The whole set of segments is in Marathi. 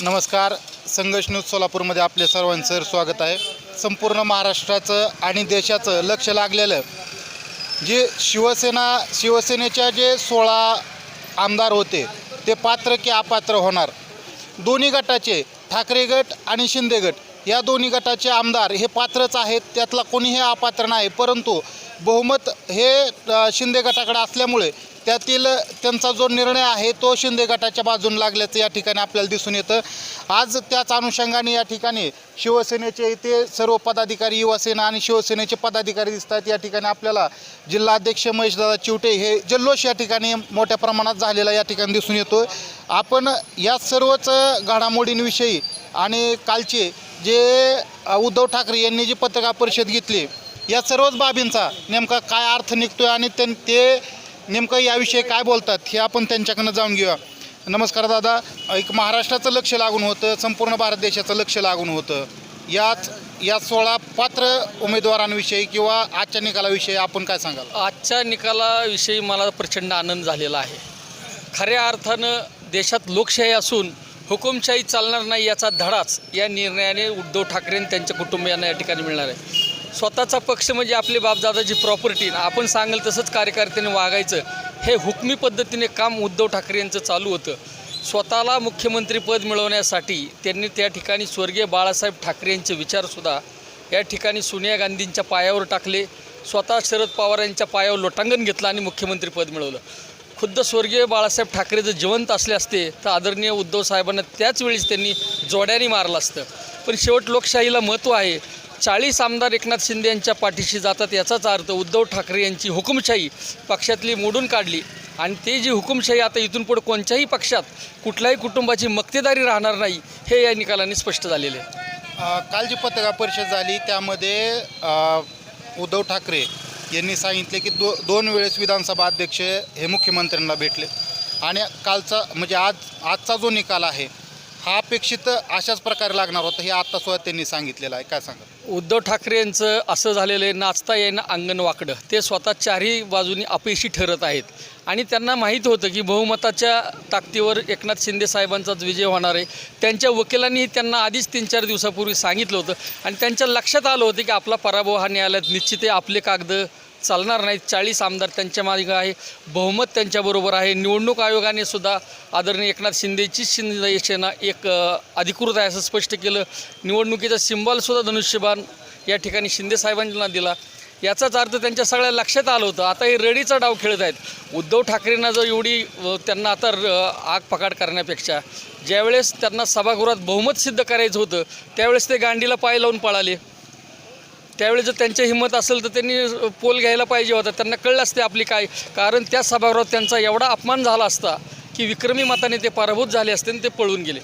नमस्कार संघर्ष न्यूज सोलापूरमध्ये आपले सर्वांचं स्वागत आहे. संपूर्ण महाराष्ट्राचं आणि देशाचं लक्ष लागलेलं जे शिवसेना शिवसेनेच्या जे सोळा आमदार होते ते पात्र की अपात्र होणार. दोन्ही गटाचे ठाकरे गट आणि शिंदे गट या दोन्ही गटाचे आमदार हे पात्रच आहेत त्यातला कोणीही अपात्र नाही परंतु बहुमत हे शिंदे गटाकडे असल्यामुळे त्यातील त्यांचा जो निर्णय आहे तो शिंदे गटाच्या बाजून लागल्याचं या ठिकाणी आपल्याला दिसून येतं. आज त्याच अनुषंगाने या ठिकाणी शिवसेनेचे इथे सर्व पदाधिकारी युवासेना आणि शिवसेनेचे पदाधिकारी दिसतात या ठिकाणी आपल्याला जिल्हाध्यक्ष महेशदादा चिवटे हे जल्लोष या ठिकाणी मोठ्या प्रमाणात झालेला या ठिकाणी दिसून येतो आपण या सर्वच घडामोडींविषयी आणि कालचे जे उद्धव ठाकरे यांनी जी पत्रकार परिषद घेतली या सर्वच बाबींचा नेमका काय अर्थ निघतो आहे आणि त्यां ते नेमकं याविषयी काय बोलतात हे आपण त्यांच्याकडनं जाऊन घेऊया. नमस्कार दादा. एक महाराष्ट्राचं लक्ष लागून होतं संपूर्ण भारत देशाचं लक्ष लागून होतं. याच या सोळा पात्र उमेदवारांविषयी किंवा आजच्या निकालाविषयी आपण काय सांगाल? आजच्या निकालाविषयी मला प्रचंड आनंद झालेला आहे. खऱ्या अर्थानं देशात लोकशाही असून हुकुमशाही चालणार नाही याचा धडाच या निर्णयाने उद्धव ठाकरे आणि त्यांच्या कुटुंबियांना या ठिकाणी मिळणार आहे. स्वतःचा पक्ष म्हणजे आपली बापदादाची प्रॉपर्टी आपण सांगेल तसंच कार्यकर्त्याने वागायचं. हे हुकमी पद्धतीने काम उद्धव ठाकरे यांचं चालू होतं. स्वतःला मुख्यमंत्रीपद मिळवण्यासाठी त्यांनी त्या ठिकाणी स्वर्गीय बाळासाहेब ठाकरे यांचे विचारसुद्धा या ठिकाणी सोनिया गांधींच्या पायावर टाकले. स्वतः शरद पवार यांच्या पायावर लोटांगण घेतलं आणि मुख्यमंत्रीपद मिळवलं. खुद्द स्वर्गीय बाळासाहेब ठाकरे जर जिवंत असले असते तर आदरणीय उद्धव साहेबांना त्याच वेळेस त्यांनी जोड्याने मारलं असतं. पण शेवट लोकशाहीला महत्त्व आहे. चाळीस आमदार एकनाथ शिंदे यांच्या पाठीशी जातात याचाच अर्थ उद्धव ठाकरे यांची हुकुमशाही पक्षातली मोडून काढली. आणि ते जी हुकुमशाही आता इथून पुढे कोणत्याही पक्षात कुठल्याही कुटुंबाची मक्तेदारी राहणार नाही हे या निकालाने स्पष्ट झालेले आहे. काल जी पत्रकार परिषद झाली त्यामध्ये उद्धव ठाकरे यांनी सांगितले की दो दोन वेळेस विधानसभा अध्यक्ष हे मुख्यमंत्र्यांना भेटले. आणि कालचा म्हणजे आज आजचा जो निकाल आहे हा अपेक्षित अशाच प्रकारे लागणार होता हे आत्ता सुद्धा त्यांनी सांगितलेलं आहे. काय सांगा उद्धव ठाकरे यांचं असं झालेलं आहे नाचता येईना अंगण वाकडं ते स्वतः चारही बाजूनी अपयशी ठरत आहेत. आणि त्यांना माहीत होतं की बहुमताच्या ताकदीवर एकनाथ शिंदे साहेबांचाच विजय होणार आहे. त्यांच्या वकिलांनीही त्यांना आधीच तीन चार दिवसापूर्वी सांगितलं होतं. आणि त्यांच्या लक्षात आलं होतं की आपला पराभव हा न्यायालयात निश्चित आहे आपले कागद चालणार नाहीत. चाळीस आमदार त्यांच्या मागे आहे. बहुमत त्यांच्याबरोबर आहे. निवडणूक आयोगाने सुद्धा आदरणीय एकनाथ शिंदेचीच शिंदे सेना एक अधिकृत आहे असं स्पष्ट केलं. निवडणुकीचा सिंबॉलसुद्धा धनुष्यबाण या ठिकाणी शिंदे साहेबांना दिला. याचाच अर्थ त्यांच्या सगळ्या लक्षात आलं होतं. आता हे रडीचा डाव खेळत आहेत. उद्धव ठाकरेंना जर एवढी त्यांना आता आग पकाड करण्यापेक्षा ज्यावेळेस त्यांना सभागृहात बहुमत सिद्ध करायचं होतं त्यावेळेस ते गांडीला पाय लावून पळाले. त्यावेळी जर त्यांच्या हिंमत असेल तर त्यांनी पोल घ्यायला पाहिजे होता. त्यांना कळलं असते आपली काय कारण त्या सभागृहात त्यांचा एवढा अपमान झाला असता की विक्रमी मताने ते पराभूत झाले असते आणि ते पळून गेले.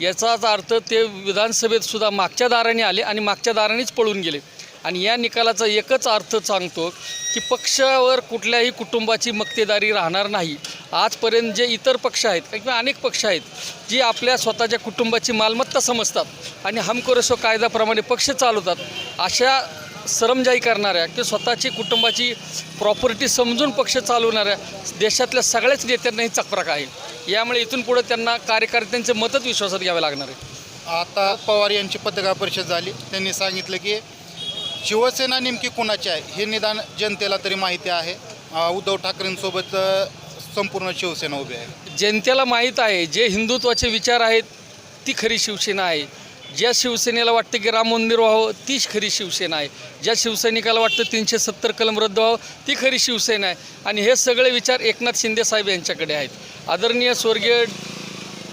याचाच अर्थ ते विधानसभेत सुद्धा मागच्या दाराने आले आणि मागच्या दारानेच पळून गेले. आणि या निकालाचा एकच अर्थ सांगतो की पक्षावर कुठल्याही कुटुंबाची मक्तेदारी राहणार नाही. आजपर्यंत जे इतर पक्ष आहेत किंवा अनेक पक्ष आहेत जी आपल्या स्वतःच्या कुटुंबाची मालमत्ता समजतात आणि हमकोरेसो कायद्याप्रमाणे पक्ष चालवतात अशा सरमजाई करणाऱ्या की स्वतःची कुटुंबाची प्रॉपर्टी समजून पक्ष चालवणाऱ्या देशातल्या सगळ्याच नेत्यांना ही चक्रक आहे. यामुळे इथून पुढे त्यांना कार्यकर्त्यांचे मतच विश्वासात घ्यावे लागणार आहे. आता पवार यांची पत्रकार परिषद झाली. त्यांनी सांगितलं की शिवसेना नेमकी कुणाची आहे? हे निदान जनतेला तरी माहिती आहे. उद्धव ठाकरेंसोबत संपूर्ण शिवसेना उभी आहे. जनतेला माहीत आहे जे हिंदुत्वाचे विचार आहेत ती खरी शिवसेना आहे. ज्या शिवसेनेला वाटतं की राम मंदिर व्हावं तीच खरी शिवसेना आहे. ज्या शिवसैनिकाला वाटतं तीनशे सत्तर कलम रद्द व्हावं ती खरी शिवसेना आहे. आणि हे सगळे विचार एकनाथ शिंदे साहेब यांच्याकडे आहेत. आदरणीय स्वर्गीय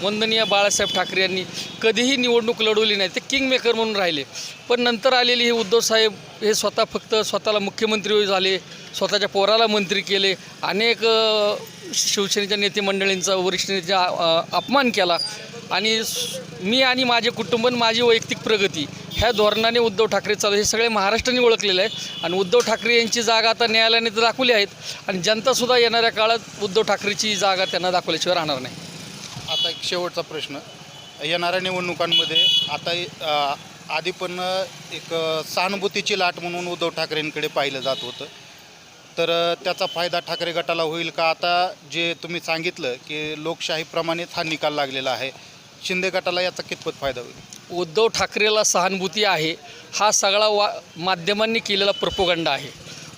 वंदनीय बाळासाहेब ठाकरे यांनी कधीही निवडणूक लढवली नाही ते किंगमेकर म्हणून राहिले. पण नंतर आलेली हे उद्धव साहेब हे स्वतः फक्त स्वतःला मुख्यमंत्री झाले स्वतःच्या पोराला मंत्री केले अनेक शिवसेनेच्या नेते मंडळींचा वरिष्ठ नेत्या अपमान केला. आणि मी आणि माझे कुटुंब आणि माझी वैयक्तिक प्रगती ह्या धोरणाने उद्धव ठाकरे चालू हे सगळे महाराष्ट्राने ओळखलेलं आहे. आणि उद्धव ठाकरे यांची जागा आता न्यायालयाने तर दाखवली आहेत. आणि जनतासुद्धा येणाऱ्या काळात उद्धव ठाकरेची जागा त्यांना दाखवल्याशिवाय राहणार नाही. आता एक शेवटचा प्रश्न. येणाऱ्या निवडणुकांमध्ये आता आधी पण एक सहानुभूतीची लाट म्हणून उद्धव ठाकरेंकडे पाहिलं जात होतं. तर त्याचा फायदा ठाकरे गटाला होईल का? आता जे तुम्ही सांगितलं की लोकशाहीप्रमाणेच हा निकाल लागलेला आहे. शिंदे गटाला याचा कितपत फायदा होईल? उद्धव ठाकरेला सहानुभूती आहे. हा सगळा वा माध्यमांनी केलेला प्रपोगंडा आहे.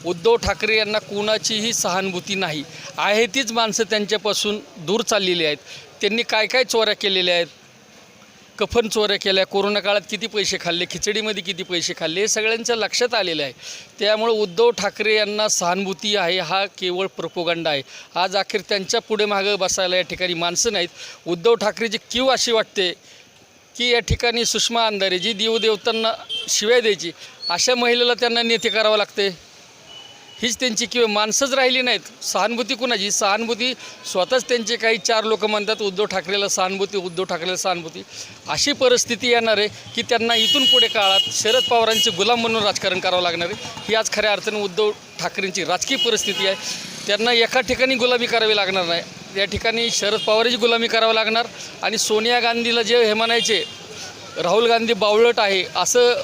उद्धव ठाकरे यांना कुणाचीही सहानुभूती नाही. आहे तीच माणसं त्यांच्यापासून दूर चाललेली आहेत. त्यांनी काय काय चोऱ्या केलेल्या आहेत? कफन चोऱ्या केल्या कोरोना काळात किती पैसे खाल्ले खिचडीमध्ये किती पैसे खाल्ले हे सगळ्यांच्या लक्षात आलेलं आहे. त्यामुळे उद्धव ठाकरे यांना सहानुभूती आहे हा केवळ प्रपोगंडा आहे. आज अखेर त्यांच्या पुढे मागं बसायला या ठिकाणी माणसं नाहीत. उद्धव ठाकरेची क्यू अशी वाटते की या ठिकाणी सुषमा अंधारे जी देवदेवतांना शिवाय द्यायची अशा महिलेला त्यांना नेते करावं लागते? हीच त्यांची किंवा माणसंच राहिली नाहीत. सहानुभूती कुणाची? सहानुभूती स्वतःच त्यांचे काही चार लोक म्हणतात उद्धव ठाकरेला सहानुभूती उद्धव ठाकरेला सहानुभूती. अशी परिस्थिती येणार आहे की त्यांना इथून पुढे काळात शरद पवारांचे गुलाम म्हणून राजकारण करावं लागणार आहे. ही आज खऱ्या अर्थाने उद्धव ठाकरेंची राजकीय परिस्थिती आहे. त्यांना एका ठिकाणी गुलामी करावी लागणार नाही. या ठिकाणी शरद पवारांची गुलामी करावं लागणार आणि सोनिया गांधीला जे हे म्हणायचे राहुल गांधी बावळट आहे असं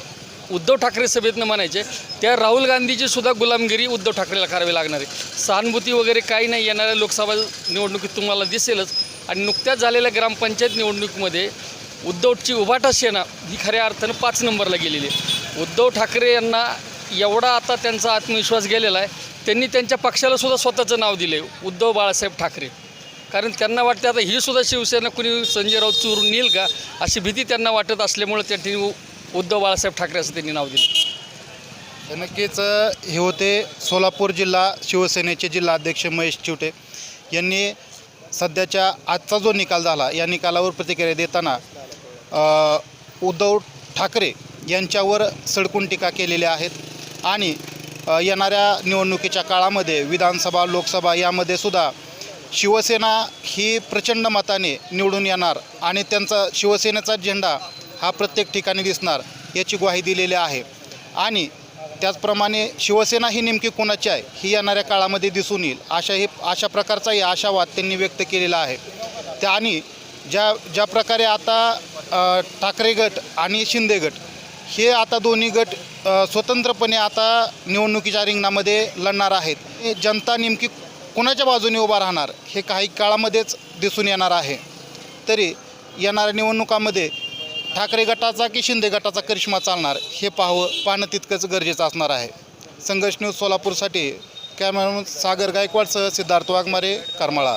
उद्धव ठाकरे सभेतनं म्हणायचे त्या राहुल गांधीची सुद्धा गुलामगिरी उद्धव ठाकरेला करावी लागणार आहे. सहानुभूती वगैरे काही नाही येणाऱ्या लोकसभा निवडणुकीत तुम्हाला दिसेलच. आणि नुकत्याच झालेल्या ग्रामपंचायत निवडणुकीमध्ये उद्धवची उभाटा सेना ही खऱ्या अर्थानं पाच नंबरला गेलेली आहे. उद्धव ठाकरे यांना एवढा आता त्यांचा आत्मविश्वास गेलेला आहे त्यांनी त्यांच्या पक्षाला सुद्धा स्वतःचं नाव दिले उद्धव बाळासाहेब ठाकरे. कारण त्यांना वाटते आता ही सुद्धा शिवसेना कुणी संजय राऊत चोरून नेईल का अशी भीती त्यांना वाटत असल्यामुळे त्यांनी उद्धव बाळासाहेब ठाकरे असं त्यांनी नाव दिलं. तर नक्कीच हे होते सोलापूर जिल्हा शिवसेनेचे जिल्हाध्यक्ष महेश चिवटे. यांनी सध्याच्या आजचा जो निकाल झाला या निकालावर प्रतिक्रिया देताना अ, उद्धव ठाकरे यांच्यावर सडकून टीका केलेल्या आहेत आणि अ, येणाऱ्या निवडणुकीच्या काळामध्ये विधानसभा लोकसभा यामध्ये सुद्धा शिवसेना ही प्रचंड मताने निवडून येणार आणि त्यांचा शिवसेनेचा झेंडा हा प्रत्येक ठिकाणी दिसणार याची ग्वाही दिलेली आहे. आणि त्याचप्रमाणे शिवसेना ही नेमकी कोणाची आहे ही येणाऱ्या काळामध्ये दिसून येईल अशा हे अशा प्रकारचाही आशावाद त्यांनी व्यक्त केलेला आहे. त्या आणि ज्या ज्या प्रकारे आता ठाकरे गट आणि शिंदे गट हे आता दोन्ही गट स्वतंत्रपणे आता निवडणुकीच्या रिंगणामध्ये लढणार आहेत. हे जनता नेमकी कोणाच्या बाजूने उभा राहणार हे काही काळामध्येच दिसून येणार आहे. तरी येणाऱ्या निवडणुकामध्ये ठाकरे गटाचा की शिंदे गटाचा करिश्मा चालणार हे पाहावं पाहणं तितकंच गरजेचं असणार आहे. संघर्ष न्यूज सोलापूरसाठी कॅमेरामन सागर गायकवाडसह सिद्धार्थ वाघमारे करमाळा.